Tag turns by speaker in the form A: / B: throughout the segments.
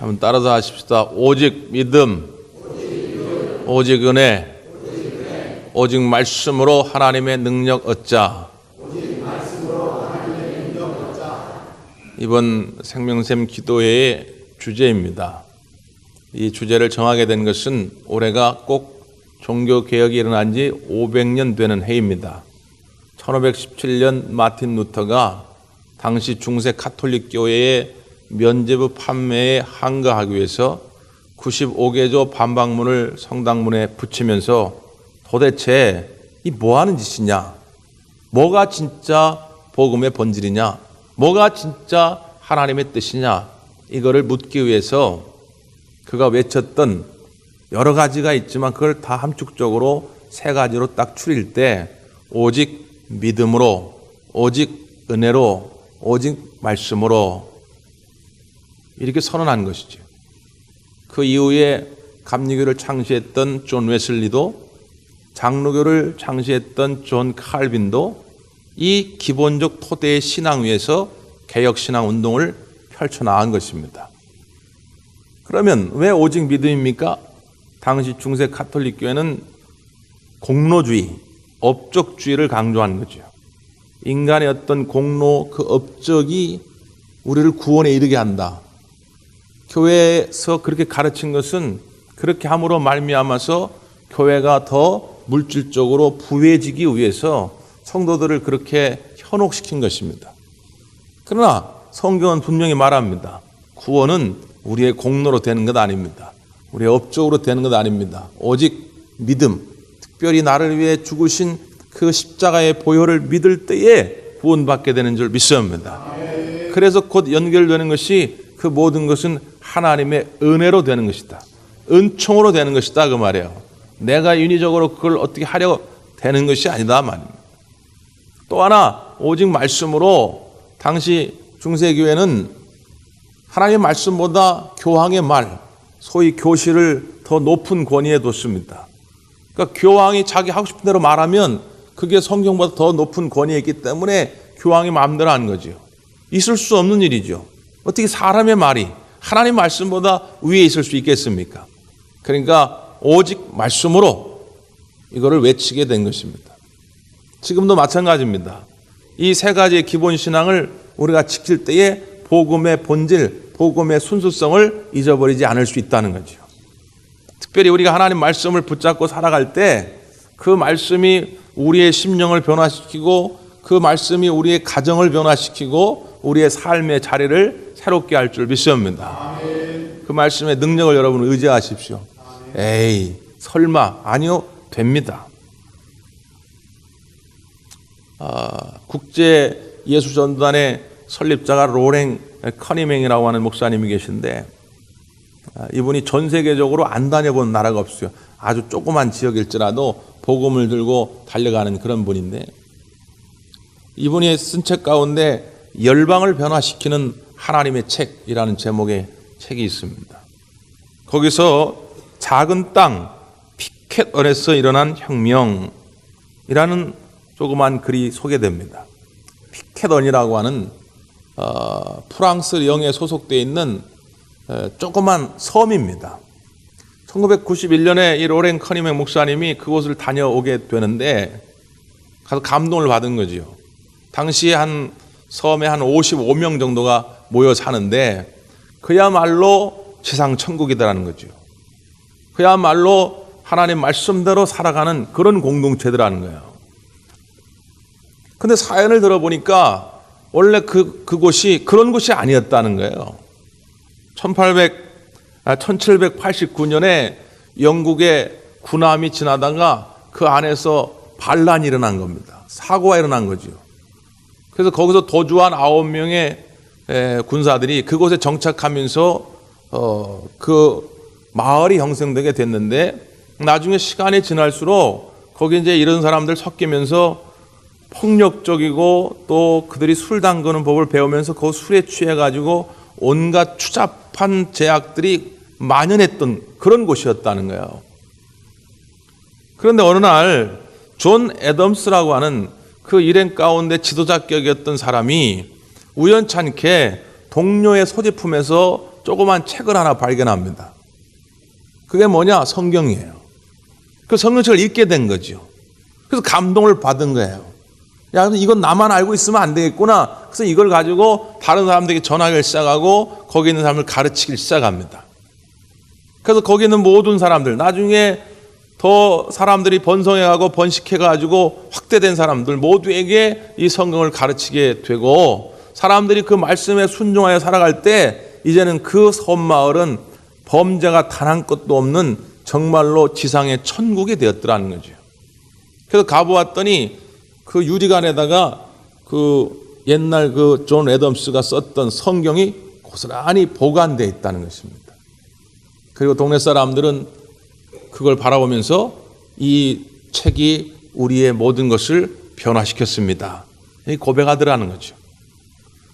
A: 한번 따라서 하십시다. 오직 믿음, 오직 은혜, 오직 말씀으로 하나님의 능력 얻자. 이번 생명샘 기도회의 주제입니다. 이 주제를 정하게 된 것은 올해가 꼭 종교 개혁이 일어난 지 500년 되는 해입니다. 1517년 마틴 루터가 당시 중세 카톨릭 교회의 면제부 판매에 한가하기 위해서 95개조 반박문을 성당문에 붙이면서 도대체 이 뭐 하는 짓이냐? 뭐가 진짜 복음의 본질이냐? 뭐가 진짜 하나님의 뜻이냐? 이거를 묻기 위해서 그가 외쳤던 여러 가지가 있지만 그걸 다 함축적으로 세 가지로 딱 추릴 때 오직 믿음으로, 오직 은혜로, 오직 말씀으로 이렇게 선언한 것이죠. 그 이후에 감리교를 창시했던 존 웨슬리도 장로교를 창시했던 존 칼빈도 이 기본적 토대의 신앙 위에서 개혁 신앙 운동을 펼쳐 나간 것입니다. 그러면 왜 오직 믿음입니까? 당시 중세 카톨릭 교회는 공로주의, 업적주의를 강조하는 거죠. 인간의 어떤 공로, 그 업적이 우리를 구원에 이르게 한다. 교회에서 그렇게 가르친 것은 그렇게 함으로 말미암아서 교회가 더 물질적으로 부해지기 위해서 성도들을 그렇게 현혹시킨 것입니다. 그러나 성경은 분명히 말합니다. 구원은 우리의 공로로 되는 것 아닙니다. 우리의 업적으로 되는 것 아닙니다. 오직 믿음, 특별히 나를 위해 죽으신 그 십자가의 보혈을 믿을 때에 구원받게 되는 줄 믿습니다. 그래서 곧 연결되는 것이 그 모든 것은 하나님의 은혜로 되는 것이다. 은총으로 되는 것이다 그 말이에요. 내가 인위적으로 그걸 어떻게 하려 되는 것이 아니다 말입니다. 또 하나 오직 말씀으로 당시 중세 교회는 하나님의 말씀보다 교황의 말, 소위 교실을 더 높은 권위에 뒀습니다. 그러니까 교황이 자기 하고 싶은 대로 말하면 그게 성경보다 더 높은 권위에 있기 때문에 교황이 마음대로 하는 거죠. 있을 수 없는 일이죠. 어떻게 사람의 말이 하나님 말씀보다 위에 있을 수 있겠습니까? 그러니까 오직 말씀으로 이거를 외치게 된 것입니다. 지금도 마찬가지입니다. 이 세 가지의 기본 신앙을 우리가 지킬 때에 복음의 본질, 복음의 순수성을 잊어버리지 않을 수 있다는 거죠. 특별히 우리가 하나님 말씀을 붙잡고 살아갈 때 그 말씀이 우리의 심령을 변화시키고 그 말씀이 우리의 가정을 변화시키고 우리의 삶의 자리를 새롭게 할 줄 믿습니다. 그 말씀의 능력을 여러분 의지하십시오. 에이, 설마 아니요, 됩니다. 아, 국제 예수 전단의 설립자가 로랭 커니맹이라고 하는 목사님이 계신데 아, 이분이 전 세계적으로 안 다녀본 나라가 없어요. 아주 조그만 지역일지라도 복음을 들고 달려가는 그런 분인데 이분이 쓴 책 가운데 열방을 변화시키는 하나님의 책이라는 제목의 책이 있습니다. 거기서 작은 땅 피켓원에서 일어난 혁명이라는 조그만 글이 소개됩니다. 피켓원이라고 하는 어, 프랑스 영에 소속되어 있는 어, 조그만 섬입니다. 1991년에 이 로렌 커니맹 목사님이 그곳을 다녀오게 되는데 가서 감동을 받은 거지요. 당시에 한 섬에 한 55명 정도가 모여 사는데 그야말로 세상 천국이다라는 거죠. 그야말로 하나님 말씀대로 살아가는 그런 공동체들라는 거예요. 근데 사연을 들어보니까 원래 그, 그곳이 그런 곳이 아니었다는 거예요. 1800, 아, 1789년에 영국의 군함이 지나다가 그 안에서 반란이 일어난 겁니다. 사고가 일어난 거죠. 그래서 거기서 도주한 아홉 명의 군사들이 그곳에 정착하면서 어, 그 마을이 형성되게 됐는데 나중에 시간이 지날수록 거기 이제 이런 사람들 섞이면서 폭력적이고 또 그들이 술 담그는 법을 배우면서 그 술에 취해 가지고 온갖 추잡한 제약들이 만연했던 그런 곳이었다는 거예요. 그런데 어느 날 존 애덤스라고 하는 그 일행 가운데 지도자격이었던 사람이 우연찮게 동료의 소지품에서 조그만 책을 하나 발견합니다. 그게 뭐냐? 성경이에요. 그 성경책을 읽게 된 거죠. 그래서 감동을 받은 거예요. 야, 이건 나만 알고 있으면 안 되겠구나. 그래서 이걸 가지고 다른 사람들에게 전하기 시작하고 거기 있는 사람을 가르치기 시작합니다. 그래서 거기 있는 모든 사람들, 나중에 더 사람들이 번성해가고 번식해가지고 확대된 사람들 모두에게 이 성경을 가르치게 되고 사람들이 그 말씀에 순종하여 살아갈 때 이제는 그 섬마을은 범죄가 단 한 것도 없는 정말로 지상의 천국이 되었더라는 거죠. 그래서 가보았더니 그 유리관에다가 그 옛날 그 존 애덤스가 썼던 성경이 고스란히 보관되어 있다는 것입니다. 그리고 동네 사람들은 그걸 바라보면서 이 책이 우리의 모든 것을 변화시켰습니다. 고백하더라는 거죠.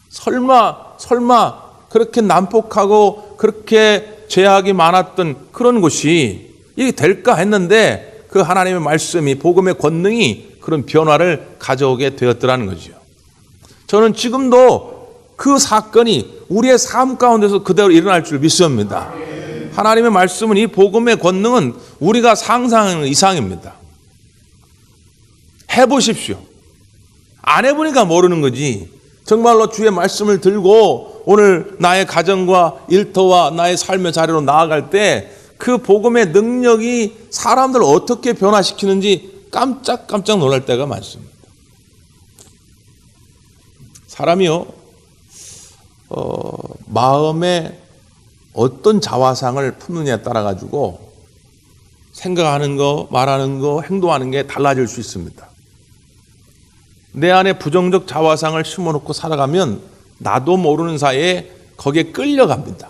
A: 설마, 설마 그렇게 난폭하고 그렇게 죄악이 많았던 그런 곳이 이게 될까 했는데 그 하나님의 말씀이 복음의 권능이 그런 변화를 가져오게 되었더라는 거죠. 저는 지금도 그 사건이 우리의 삶 가운데서 그대로 일어날 줄 믿습니다. 하나님의 말씀은 이 복음의 권능은 우리가 상상하는 이상입니다. 해보십시오. 안 해보니까 모르는 거지. 정말로 주의 말씀을 들고 오늘 나의 가정과 일터와 나의 삶의 자리로 나아갈 때 그 복음의 능력이 사람들을 어떻게 변화시키는지 깜짝깜짝 놀랄 때가 많습니다. 사람이요, 어, 마음에 어떤 자화상을 품느냐에 따라 가지고 생각하는 거, 말하는 거, 행동하는 게 달라질 수 있습니다. 내 안에 부정적 자화상을 심어놓고 살아가면 나도 모르는 사이에 거기에 끌려갑니다.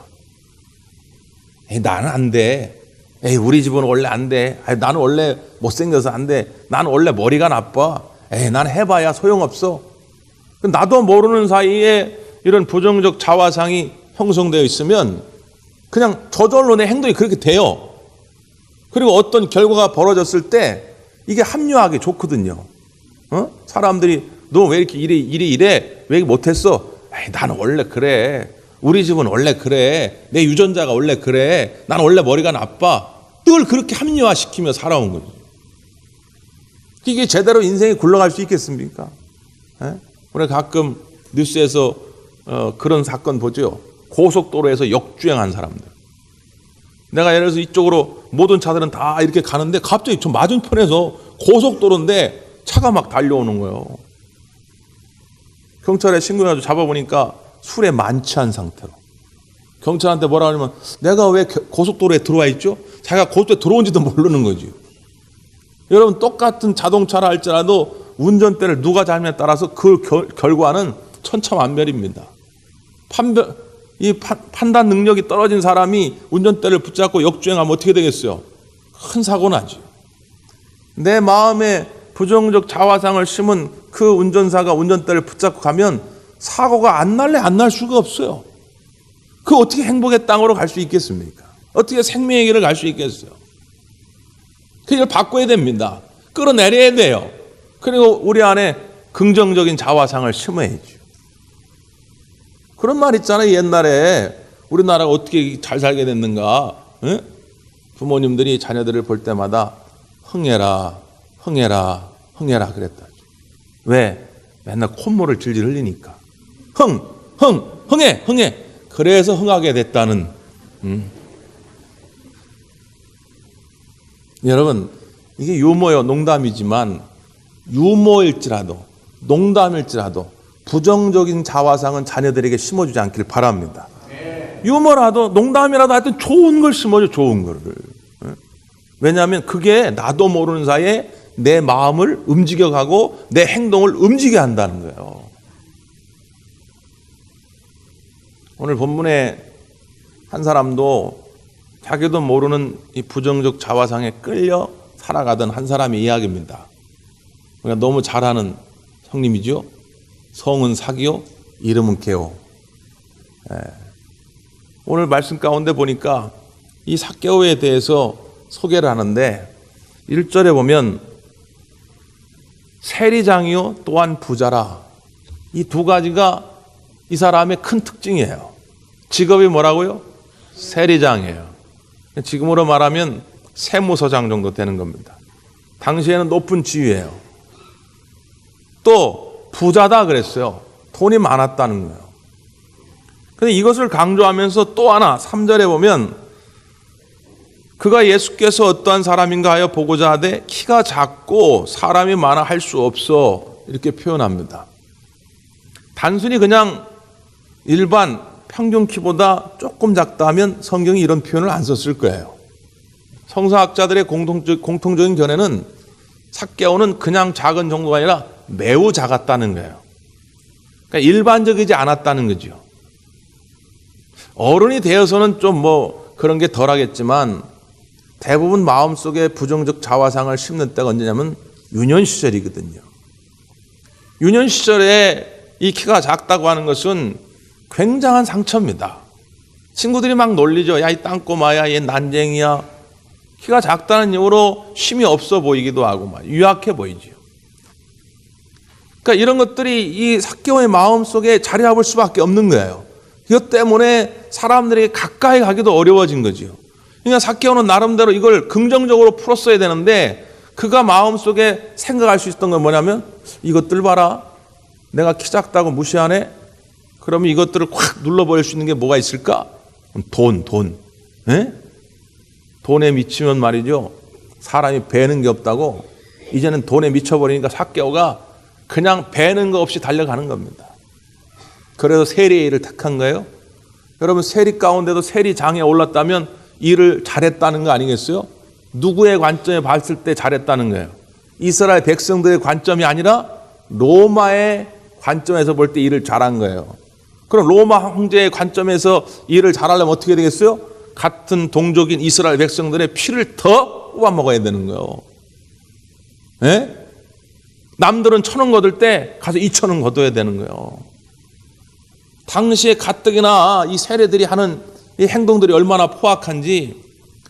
A: 에이, 나는 안 돼. 에이, 우리 집은 원래 안 돼. 아니, 나는 원래 못생겨서 안 돼. 나는 원래 머리가 나빠. 에이, 난 해봐야 소용없어. 나도 모르는 사이에 이런 부정적 자화상이 형성되어 있으면 그냥 저절로 내 행동이 그렇게 돼요. 그리고 어떤 결과가 벌어졌을 때 이게 합리화하기 좋거든요. 어? 사람들이 너 왜 이렇게 이래, 이래, 이래? 왜 못했어? 에이, 나는 원래 그래. 우리 집은 원래 그래. 내 유전자가 원래 그래. 나는 원래 머리가 나빠. 늘 그렇게 합리화시키며 살아온 거죠. 이게 제대로 인생이 굴러갈 수 있겠습니까? 에? 우리 가끔 뉴스에서 어, 그런 사건 보죠. 고속도로에서 역주행한 사람들. 내가 예를 들어서 이쪽으로 모든 차들은 다 이렇게 가는데 갑자기 저 맞은편에서 고속도로인데 차가 막 달려오는 거예요. 경찰에 신고해가지고 잡아보니까 술에 만취한 상태로. 경찰한테 뭐라 하냐면 내가 왜 고속도로에 들어와 있죠? 자기가 고속도로에 들어온지도 모르는 거지. 여러분 똑같은 자동차라 할지라도 운전대를 누가 잡냐에 따라서 그 결, 결과는 천차만별입니다. 판별, 이 파, 판단 능력이 떨어진 사람이 운전대를 붙잡고 역주행하면 어떻게 되겠어요? 큰 사고 나죠. 내 마음에 부정적 자화상을 심은 그 운전사가 운전대를 붙잡고 가면 사고가 안 날래 안 날 수가 없어요. 그 어떻게 행복의 땅으로 갈 수 있겠습니까? 어떻게 생명의 길을 갈 수 있겠어요? 그걸 바꿔야 됩니다. 끌어내려야 돼요. 그리고 우리 안에 긍정적인 자화상을 심어야죠. 그런 말 있잖아요. 옛날에 우리나라가 어떻게 잘 살게 됐는가. 에? 부모님들이 자녀들을 볼 때마다 흥해라, 흥해라, 흥해라 그랬다. 왜? 맨날 콧물을 질질 흘리니까. 흥, 흥, 흥해, 흥해. 그래서 흥하게 됐다는. 음. 여러분, 이게 유머요, 농담이지만 유머일지라도 농담일지라도 부정적인 자화상은 자녀들에게 심어주지 않길 바랍니다. 유머라도 농담이라도 하여튼 좋은 걸 심어줘, 좋은 거를. 왜냐하면 그게 나도 모르는 사이에 내 마음을 움직여가고 내 행동을 움직여 한다는 거예요. 오늘 본문에 한 사람도 자기도 모르는 이 부정적 자화상에 끌려 살아가던 한 사람의 이야기입니다. 그러니까 너무 잘하는 성님이죠. 성은 사기요, 이름은 개오. 예. 오늘 말씀 가운데 보니까 이 사개오에 대해서 소개를 하는데 1절에 보면 세리장이요 또한 부자라 이 두 가지가 이 사람의 큰 특징이에요. 직업이 뭐라고요? 세리장이에요. 지금으로 말하면 세무서장 정도 되는 겁니다. 당시에는 높은 지위예요. 또 부자다 그랬어요. 돈이 많았다는 거예요. 근데 이것을 강조하면서 또 하나 3절에 보면 그가 예수께서 어떠한 사람인가 하여 보고자 하되 키가 작고 사람이 많아 할 수 없어 이렇게 표현합니다. 단순히 그냥 일반 평균 키보다 조금 작다 하면 성경이 이런 표현을 안 썼을 거예요. 성서학자들의 공통적, 공통적인 견해는 삭개오는 그냥 작은 정도가 아니라 매우 작았다는 거예요. 그러니까 일반적이지 않았다는 거죠. 어른이 되어서는 좀 뭐 그런 게 덜하겠지만 대부분 마음속에 부정적 자화상을 심는 때가 언제냐면 유년 시절이거든요. 유년 시절에 이 키가 작다고 하는 것은 굉장한 상처입니다. 친구들이 막 놀리죠. 야, 이 땅꼬마야, 얘 난쟁이야. 키가 작다는 이유로 힘이 없어 보이기도 하고, 막 유약해 보이죠. 그러니까 이런 것들이 이 사개오의 마음 속에 자리 잡을 수밖에 없는 거예요. 이것 때문에 사람들에게 가까이 가기도 어려워진 거죠. 그러니까 사개오는 나름대로 이걸 긍정적으로 풀었어야 되는데 그가 마음 속에 생각할 수 있었던 건 뭐냐면 이것들 봐라. 내가 키 작다고 무시하네. 그러면 이것들을 확 눌러버릴 수 있는 게 뭐가 있을까? 돈, 돈. 에? 돈에 미치면 말이죠. 사람이 배는 게 없다고 이제는 돈에 미쳐버리니까 사개오가 그냥 배는 거 없이 달려가는 겁니다. 그래서 세리의 일을 택한 거예요. 여러분 세리 가운데도 세리장에 올랐다면 일을 잘했다는 거 아니겠어요? 누구의 관점에 봤을 때 잘했다는 거예요. 이스라엘 백성들의 관점이 아니라 로마의 관점에서 볼 때 일을 잘한 거예요. 그럼 로마 황제의 관점에서 일을 잘하려면 어떻게 되겠어요? 같은 동족인 이스라엘 백성들의 피를 더 뽑아 먹어야 되는 거예요. 예? 남들은 천 원 거둘 때 가서 이천 원 거둬야 되는 거예요. 당시에 가뜩이나 이 세례들이 하는 이 행동들이 얼마나 포악한지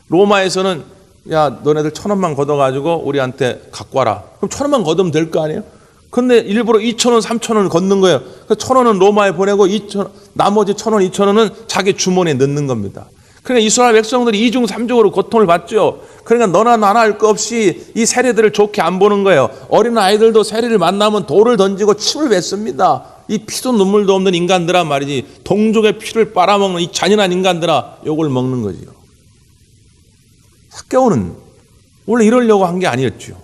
A: 로마에서는 야 너네들 천 원만 걷어가지고 우리한테 갖고 와라. 그럼 천 원만 걷으면 될 거 아니에요? 근데 일부러 이천 원, 삼천 원을 걷는 거예요. 그천 원은 로마에 보내고 이천 나머지 천 원, 이천 원은 자기 주머니에 넣는 겁니다. 그러니까 이스라엘 백성들이 이중 삼중으로 고통을 받죠. 그러니까 너나 나나 할거 없이 이 세례들을 좋게 안 보는 거예요. 어린 아이들도 세례를 만나면 돌을 던지고 침을 뱉습니다. 이 피도 눈물도 없는 인간들아 말이지 동족의 피를 빨아먹는 이 잔인한 인간들아 욕을 먹는 거지요. 사개오는 원래 이러려고 한 게 아니었죠.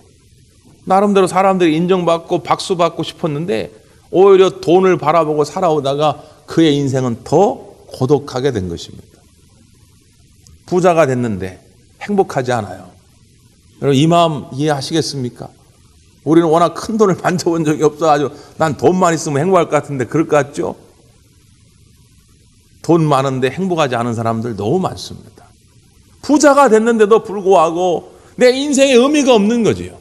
A: 나름대로 사람들이 인정받고 박수받고 싶었는데 오히려 돈을 바라보고 살아오다가 그의 인생은 더 고독하게 된 것입니다. 부자가 됐는데 행복하지 않아요. 여러분 이 마음 이해하시겠습니까? 우리는 워낙 큰 돈을 만져본 적이 없어가지고 난 돈만 있으면 행복할 것 같은데 그럴 것 같죠? 돈 많은데 행복하지 않은 사람들 너무 많습니다. 부자가 됐는데도 불구하고 내 인생에 의미가 없는 거지요.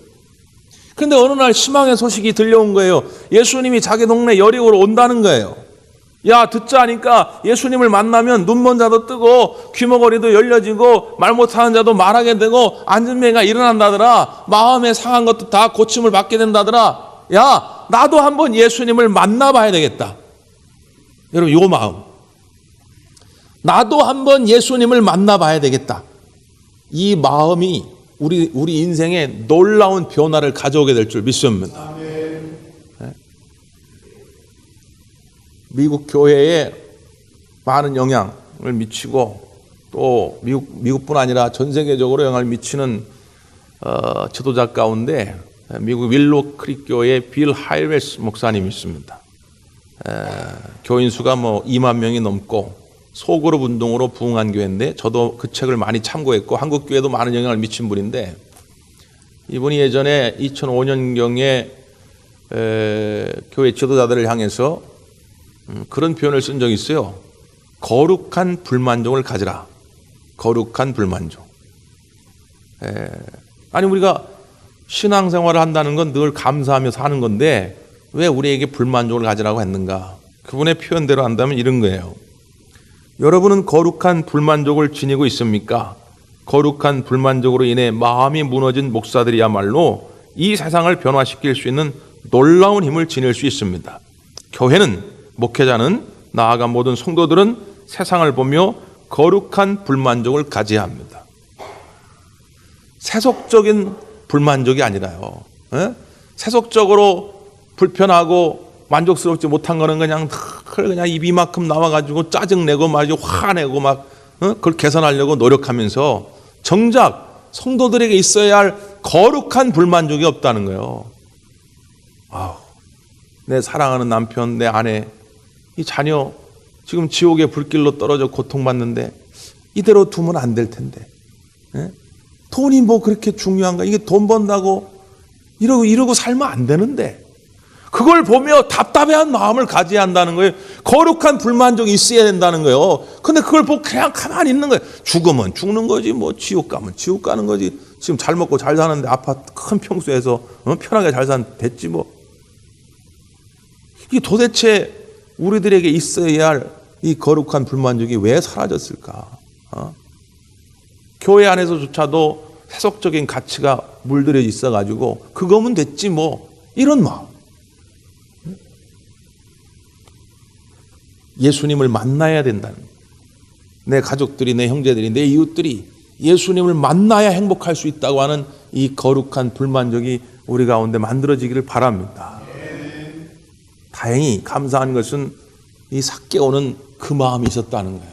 A: 근데 어느 날 희망의 소식이 들려온 거예요. 예수님이 자기 동네 여리고로 온다는 거예요. 야, 듣자 하니까 예수님을 만나면 눈먼 자도 뜨고 귀머거리도 열려지고 말 못하는 자도 말하게 되고 앉은 매가 일어난다더라. 마음에 상한 것도 다 고침을 받게 된다더라. 야, 나도 한번 예수님을 만나봐야 되겠다. 여러분, 요 마음. 나도 한번 예수님을 만나봐야 되겠다. 이 마음이 우리 우리 인생에 놀라운 변화를 가져오게 될 줄 믿습니다. 미국 교회에 많은 영향을 미치고 또 미국 미국뿐 아니라 전 세계적으로 영향을 미치는 어, 지도자 가운데 미국 윌로 크릭 교회 빌 하이레스 목사님이 있습니다. 에, 교인 수가 뭐 2만 명이 넘고 소그룹 운동으로 부흥한 교회인데 저도 그 책을 많이 참고했고 한국 교회도 많은 영향을 미친 분인데 이분이 예전에 2005년경에 교회 지도자들을 향해서 음, 그런 표현을 쓴 적이 있어요. 거룩한 불만족을 가지라. 거룩한 불만족. 에, 아니 우리가 신앙생활을 한다는 건 늘 감사하며 사는 건데 왜 우리에게 불만족을 가지라고 했는가? 그분의 표현대로 한다면 이런 거예요. 여러분은 거룩한 불만족을 지니고 있습니까? 거룩한 불만족으로 인해 마음이 무너진 목사들이야말로 이 세상을 변화시킬 수 있는 놀라운 힘을 지닐 수 있습니다. 교회는 목회자는 나아가 모든 성도들은 세상을 보며 거룩한 불만족을 가져야 합니다. 세속적인 불만족이 아니라요. 예? 세속적으로 불편하고 만족스럽지 못한 거는 그냥 늘 그냥 입 이만큼 나와가지고 짜증내고 말이죠 화내고 막 어? 그걸 개선하려고 노력하면서 정작 성도들에게 있어야 할 거룩한 불만족이 없다는 거예요. 아우, 내 사랑하는 남편, 내 아내, 이 자녀 지금 지옥의 불길로 떨어져 고통받는데 이대로 두면 안 될 텐데. 예? 돈이 뭐 그렇게 중요한가? 이게 돈 번다고 이러고 이러고 살면 안 되는데. 그걸 보며 답답해한 마음을 가져야 한다는 거예요. 거룩한 불만족이 있어야 된다는 거예요. 근데 그걸 보고 그냥 가만히 있는 거예요. 죽으면 죽는 거지, 뭐 지옥 가면 지옥 가는 거지. 지금 잘 먹고 잘 사는데 아파트 큰 평수에서 어? 편하게 잘산 됐지 뭐. 이게 도대체 우리들에게 있어야 할 이 거룩한 불만족이 왜 사라졌을까? 어? 교회 안에서조차도 세속적인 가치가 물들여 있어가지고 그거면 됐지 뭐 이런 마음. 예수님을 만나야 된다는. 내 가족들이 내 형제들이 내 이웃들이 예수님을 만나야 행복할 수 있다고 하는 이 거룩한 불만족이 우리 가운데 만들어지기를 바랍니다. 다행히 감사한 것은 이 삭개오는 그 마음이 있었다는 거예요.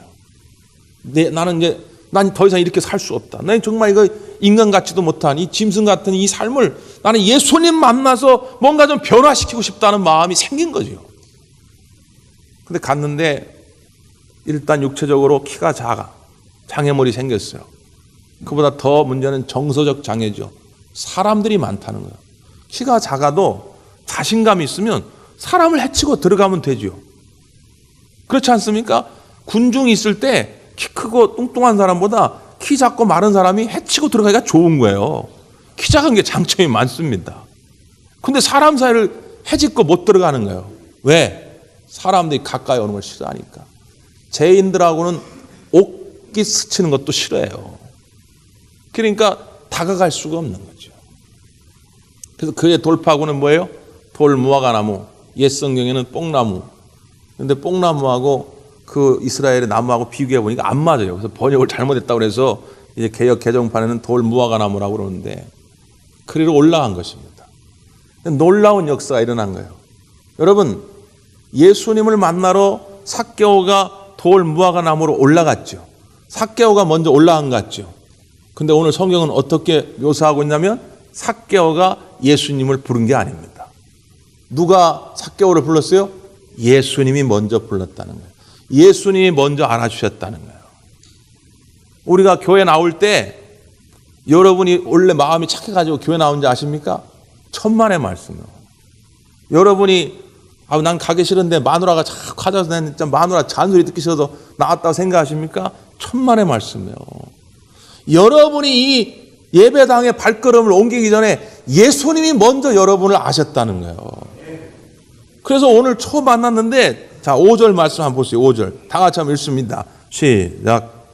A: 내, 나는 이제 난 더 이상 이렇게 살 수 없다. 나는 정말 이거 인간 같지도 못한 이 짐승 같은 이 삶을 나는 예수님 만나서 뭔가 좀 변화시키고 싶다는 마음이 생긴 거죠. 근데 갔는데 일단 육체적으로 키가 작아. 장애물이 생겼어요. 그보다 더 문제는 정서적 장애죠. 사람들이 많다는 거예요. 키가 작아도 자신감이 있으면 사람을 해치고 들어가면 되죠. 그렇지 않습니까? 군중이 있을 때 키 크고 뚱뚱한 사람보다 키 작고 마른 사람이 해치고 들어가기가 좋은 거예요. 키 작은 게 장점이 많습니다. 근데 사람 사이를 해집고 못 들어가는 거예요. 왜? 사람들이 가까이 오는 걸 싫어하니까. 죄인들하고는 옥기 스치는 것도 싫어해요. 그러니까 다가갈 수가 없는 거죠. 그래서 그의 돌파구는 뭐예요? 돌 무화과 나무, 옛 성경에는 뽕나무. 근데 뽕나무하고 그 이스라엘의 나무하고 비교해 보니까 안 맞아요. 그래서 번역을 잘못했다고 그래서 이제 개혁 개정판에는 돌 무화과 나무라고 그러는데 그리로 올라간 것입니다. 놀라운 역사가 일어난 거예요. 여러분 예수님을 만나러 삭개오가 돌 무화과 나무로 올라갔죠. 삭개오가 먼저 올라간 것 같죠. 근데 오늘 성경은 어떻게 묘사하고 있냐면 삭개오가 예수님을 부른 게 아닙니다. 누가 삭개오를 불렀어요? 예수님이 먼저 불렀다는 거예요. 예수님이 먼저 알아주셨다는 거예요. 우리가 교회 나올 때 여러분이 원래 마음이 착해가지고 교회 나온 지 아십니까? 천만의 말씀이요. 여러분이 아, 난 가기 싫은데 마누라가 자꾸 가져서 난 진짜 마누라 잔소리 듣기 싫어서 나왔다고 생각하십니까? 천만의 말씀이에요. 여러분이 이 예배당의 발걸음을 옮기기 전에 예수님이 먼저 여러분을 아셨다는 거예요. 그래서 오늘 처음 만났는데 자, 5절 말씀 한번 보세요. 5절. 다 같이 한번 읽습니다. 시작.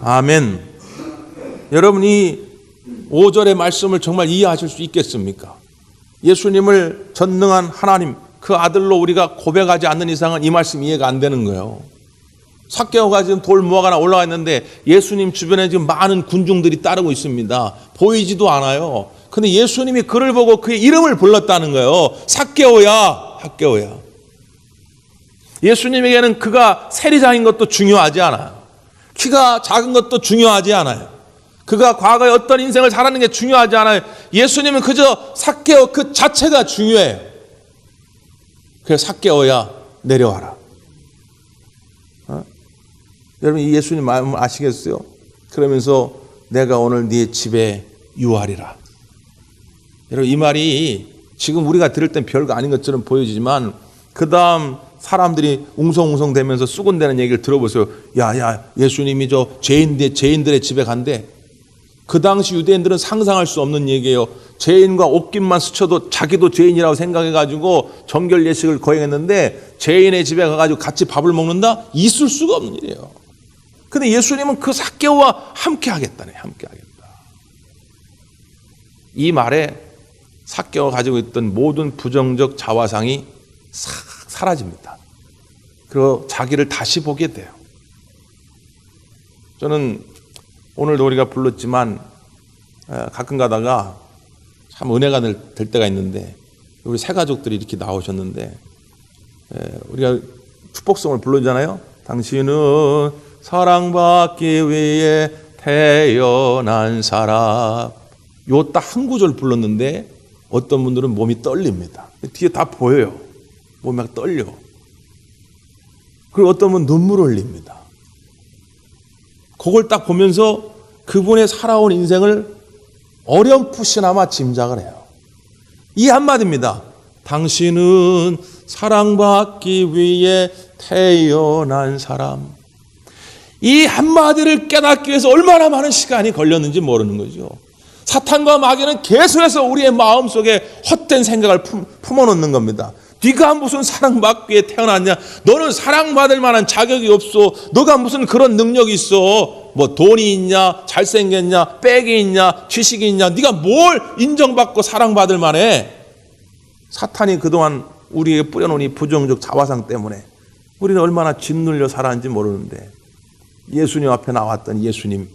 A: 아멘. 여러분 이 5절의 말씀을 정말 이해하실 수 있겠습니까? 예수님을 전능한 하나님, 그 아들로 우리가 고백하지 않는 이상은 이 말씀 이해가 안 되는 거예요. 삭개오가 지금 돌 무화과나 올라가 있는데 예수님 주변에 지금 많은 군중들이 따르고 있습니다. 보이지도 않아요. 근데 예수님이 그를 보고 그의 이름을 불렀다는 거예요. 삭개오야, 삭개오야. 예수님에게는 그가 세리장인 것도 중요하지 않아요. 키가 작은 것도 중요하지 않아요. 그가 과거에 어떤 인생을 살았는 게 중요하지 않아요. 예수님은 그저 삭개오 그 자체가 중요해요. 그래서 삭개오야 내려와라. 어? 여러분 이 예수님 마음을 아시겠어요? 그러면서 내가 오늘 네 집에 유하리라. 여러분 이 말이 지금 우리가 들을 땐 별거 아닌 것처럼 보여지지만 그 다음 사람들이 웅성웅성 되면서 수군대는 얘기를 들어보세요. 야, 야, 예수님이 저 죄인들, 죄인들의 집에 간대. 그 당시 유대인들은 상상할 수 없는 얘기예요. 죄인과 옷깃만 스쳐도 자기도 죄인이라고 생각해가지고 정결 예식을 거행했는데 죄인의 집에 가가지고 같이 밥을 먹는다? 있을 수가 없는 일이에요. 근데 예수님은 그 사개오와 함께 하겠다네, 함께 하겠다. 이 말에 사개가 가지고 있던 모든 부정적 자화상이 싹 사라집니다. 그리고 자기를 다시 보게 돼요. 저는 오늘도 우리가 불렀지만 어, 가끔 가다가 참 은혜가 될, 될 때가 있는데 우리 새 가족들이 이렇게 나오셨는데 에, 우리가 축복성을 불러잖아요. 당신은 사랑받기 위해 태어난 사람. 요 딱 한 구절 불렀는데 어떤 분들은 몸이 떨립니다. 뒤에 다 보여요. 몸이 막 떨려. 그리고 어떤 분은 눈물 흘립니다. 그걸 딱 보면서 그분의 살아온 인생을 어렴풋이나마 짐작을 해요. 이 한마디입니다. 당신은 사랑받기 위해 태어난 사람. 이 한마디를 깨닫기 위해서 얼마나 많은 시간이 걸렸는지 모르는 거죠. 사탄과 마귀는 계속해서 우리의 마음 속에 헛된 생각을 품, 품어놓는 겁니다. 네가 무슨 사랑받기 위해 태어났냐? 너는 사랑받을 만한 자격이 없어. 너가 무슨 그런 능력이 있어? 뭐 돈이 있냐? 잘생겼냐? 백이 있냐? 지식이 있냐? 네가 뭘 인정받고 사랑받을 만해? 사탄이 그동안 우리에게 뿌려놓은 이 부정적 자화상 때문에 우리는 얼마나 짓눌려 살았는지 모르는데 예수님 앞에 나왔던 예수님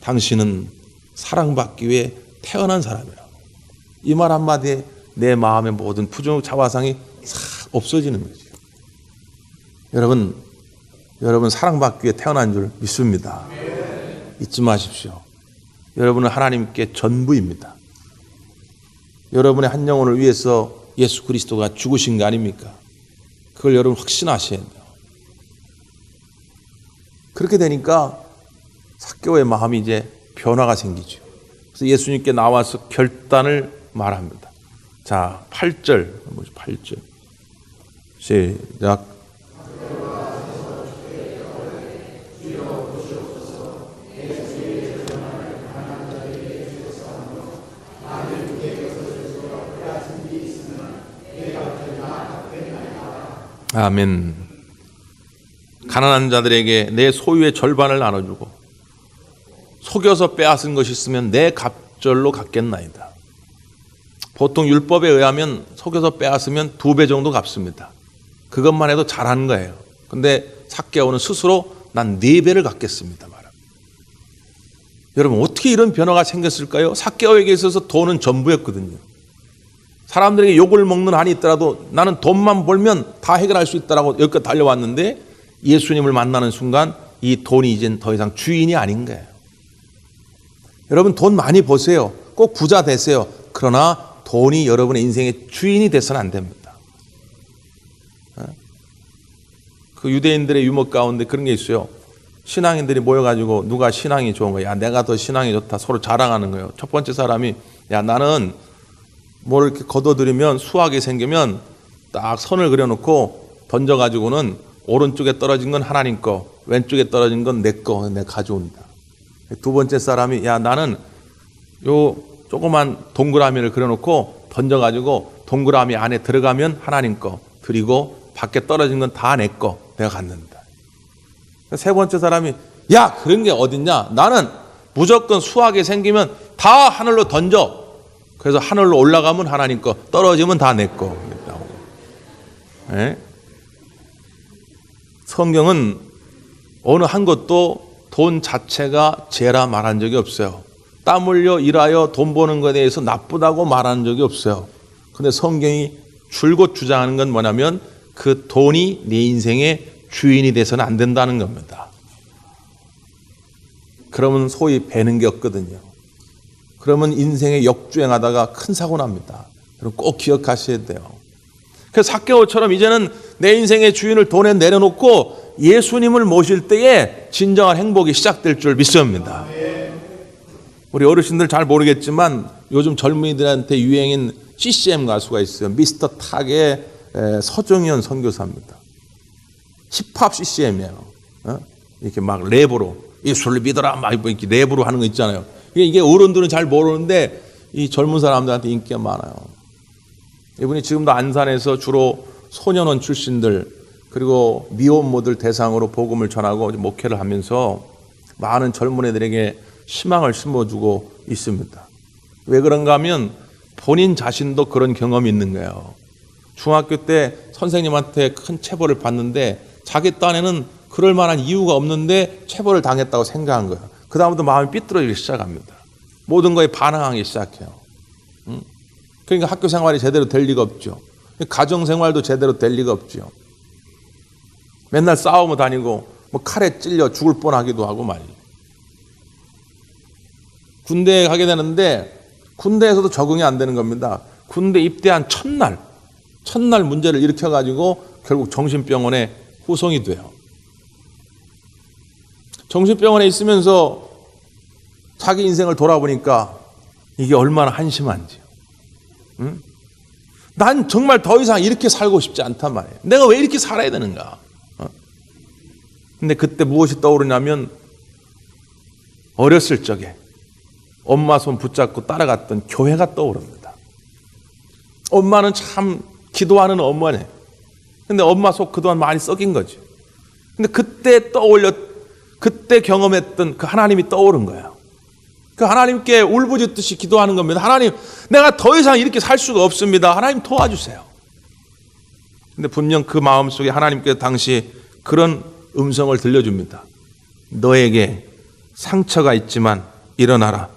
A: 당신은 사랑받기 위해 태어난 사람이라고 이 말 한마디에 내 마음의 모든 부정 자화상이 싹 없어지는 거죠. 여러분, 여러분 사랑받기 위해 태어난 줄 믿습니다. 잊지 마십시오. 여러분은 하나님께 전부입니다. 여러분의 한 영혼을 위해서 예수 그리스도가 죽으신 거 아닙니까? 그걸 여러분 확신하셔야 돼요. 그렇게 되니까 사교의 마음이 이제 변화가 생기죠. 그래서 예수님께 나와서 결단을 말합니다. 자, 8절. 8절. 시작. 아멘. 가난한 자들에게 내 소유의 절반을 나눠주고 속여서 빼앗은 것이 있으면 내 갑절로 갚겠나이다. 보통 율법에 의하면 속여서 빼앗으면 두 배 정도 갚습니다. 그것만 해도 잘한 거예요. 근데 사개오는 스스로 난 네 배를 갚겠습니다. 여러분 어떻게 이런 변화가 생겼을까요? 사개오에게 있어서 돈은 전부였거든요. 사람들에게 욕을 먹는 한이 있더라도 나는 돈만 벌면 다 해결할 수 있다라고 여기까지 달려왔는데 예수님을 만나는 순간 이 돈이 이젠 더 이상 주인이 아닌 거예요. 여러분 돈 많이 버세요. 꼭 부자 되세요. 그러나 돈이 여러분의 인생의 주인이 돼서는 안 됩니다. 어? 그 유대인들의 유머 가운데 그런 게 있어요. 신앙인들이 모여가지고 누가 신앙이 좋은 거야. 야, 내가 더 신앙이 좋다. 서로 자랑하는 거예요. 첫 번째 사람이 야, 나는 뭘 이렇게 걷어들이면 수학이 생기면 딱 선을 그려놓고 던져가지고는 오른쪽에 떨어진 건 하나님 거, 왼쪽에 떨어진 건 내 거, 내가 가져온다. 두 번째 사람이 야 나는 요 조그만 동그라미를 그려놓고 던져가지고 동그라미 안에 들어가면 하나님 거 드리고 밖에 떨어진 건 다 내 거, 내가 갖는다. 세 번째 사람이 야 그런 게 어딨냐? 나는 무조건 수학이 생기면 다 하늘로 던져. 그래서 하늘로 올라가면 하나님 거, 떨어지면 다 내 거. 예? 성경은 어느 한 것도 돈 자체가 죄라 말한 적이 없어요. 땀 흘려 일하여 돈 버는 것에 대해서 나쁘다고 말한 적이 없어요. 근데 성경이 줄곧 주장하는 건 뭐냐면 그 돈이 내 인생의 주인이 돼서는 안 된다는 겁니다. 그러면 소위 배는 게 없거든요. 그러면 인생에 역주행하다가 큰 사고 납니다. 여러분 꼭 기억하셔야 돼요. 그래서 사개오처럼 이제는 내 인생의 주인을 돈에 내려놓고 예수님을 모실 때에 진정한 행복이 시작될 줄 믿습니다. 우리 어르신들 잘 모르겠지만 요즘 젊은이들한테 유행인 CCM 가수가 있어요. 미스터 탁의 서정현 선교사입니다. 힙합 CCM이에요. 어? 이렇게 막 랩으로 예수를 믿어라 막 이렇게 랩으로 하는 거 있잖아요. 이게 어른들은 잘 모르는데 이 젊은 사람들한테 인기가 많아요. 이분이 지금도 안산에서 주로 소년원 출신들 그리고 미혼모들 대상으로 복음을 전하고 목회를 하면서 많은 젊은 애들에게 희망을 심어주고 있습니다. 왜 그런가 하면 본인 자신도 그런 경험이 있는 거예요. 중학교 때 선생님한테 큰 체벌을 받는데 자기 딴에는 그럴 만한 이유가 없는데 체벌을 당했다고 생각한 거예요. 그다음부터 마음이 삐뚤어지기 시작합니다. 모든 거에 반항하기 시작해요. 응? 그러니까 학교 생활이 제대로 될 리가 없죠. 가정 생활도 제대로 될 리가 없죠. 맨날 싸우며 다니고 뭐 칼에 찔려 죽을 뻔하기도 하고 말이에요. 군대에 가게 되는데 군대에서도 적응이 안 되는 겁니다. 군대 입대한 첫날, 첫날 문제를 일으켜가지고 결국 정신병원에 후송이 돼요. 정신병원에 있으면서 자기 인생을 돌아보니까 이게 얼마나 한심한지. 응? 난 정말 더 이상 이렇게 살고 싶지 않단 말이에요. 내가 왜 이렇게 살아야 되는가? 어? 근데 그때 무엇이 떠오르냐면 어렸을 적에 엄마 손 붙잡고 따라갔던 교회가 떠오릅니다. 엄마는 참 기도하는 어머네. 근데 엄마 속 그동안 많이 썩인 거죠. 근데 그때 떠올려, 그때 경험했던 그 하나님이 떠오른 거예요. 그 하나님께 울부짖듯이 기도하는 겁니다. 하나님, 내가 더 이상 이렇게 살 수가 없습니다. 하나님 도와주세요. 근데 분명 그 마음 속에 하나님께서 당시 그런 음성을 들려줍니다. 너에게 상처가 있지만 일어나라.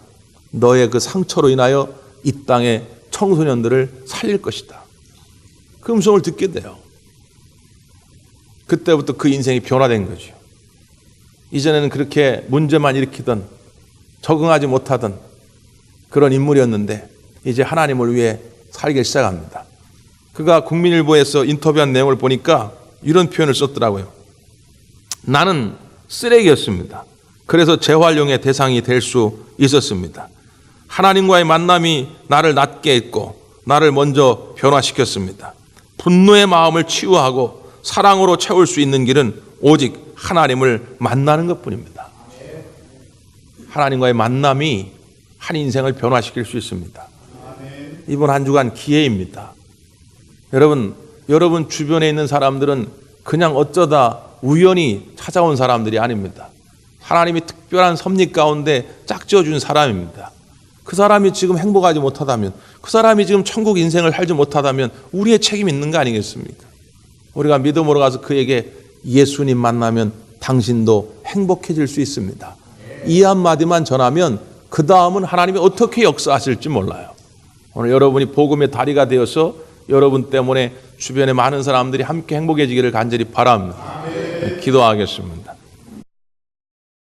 A: 너의 그 상처로 인하여 이 땅의 청소년들을 살릴 것이다. 그 음성을 듣게 돼요. 그때부터 그 인생이 변화된 거죠. 이전에는 그렇게 문제만 일으키던 적응하지 못하던 그런 인물이었는데 이제 하나님을 위해 살기 시작합니다. 그가 국민일보에서 인터뷰한 내용을 보니까 이런 표현을 썼더라고요. 나는 쓰레기였습니다. 그래서 재활용의 대상이 될 수 있었습니다. 하나님과의 만남이 나를 낫게 했고 나를 먼저 변화시켰습니다. 분노의 마음을 치유하고 사랑으로 채울 수 있는 길은 오직 하나님을 만나는 것뿐입니다. 하나님과의 만남이 한 인생을 변화시킬 수 있습니다. 이번 한 주간 기회입니다. 여러분, 여러분 주변에 있는 사람들은 그냥 어쩌다 우연히 찾아온 사람들이 아닙니다. 하나님이 특별한 섭리 가운데 짝지어 준 사람입니다. 그 사람이 지금 행복하지 못하다면, 그 사람이 지금 천국 인생을 살지 못하다면 우리의 책임이 있는 거 아니겠습니까? 우리가 믿음으로 가서 그에게 예수님 만나면 당신도 행복해질 수 있습니다. 이 한마디만 전하면 그 다음은 하나님이 어떻게 역사하실지 몰라요. 오늘 여러분이 복음의 다리가 되어서 여러분 때문에 주변에 많은 사람들이 함께 행복해지기를 간절히 바랍니다. 기도하겠습니다.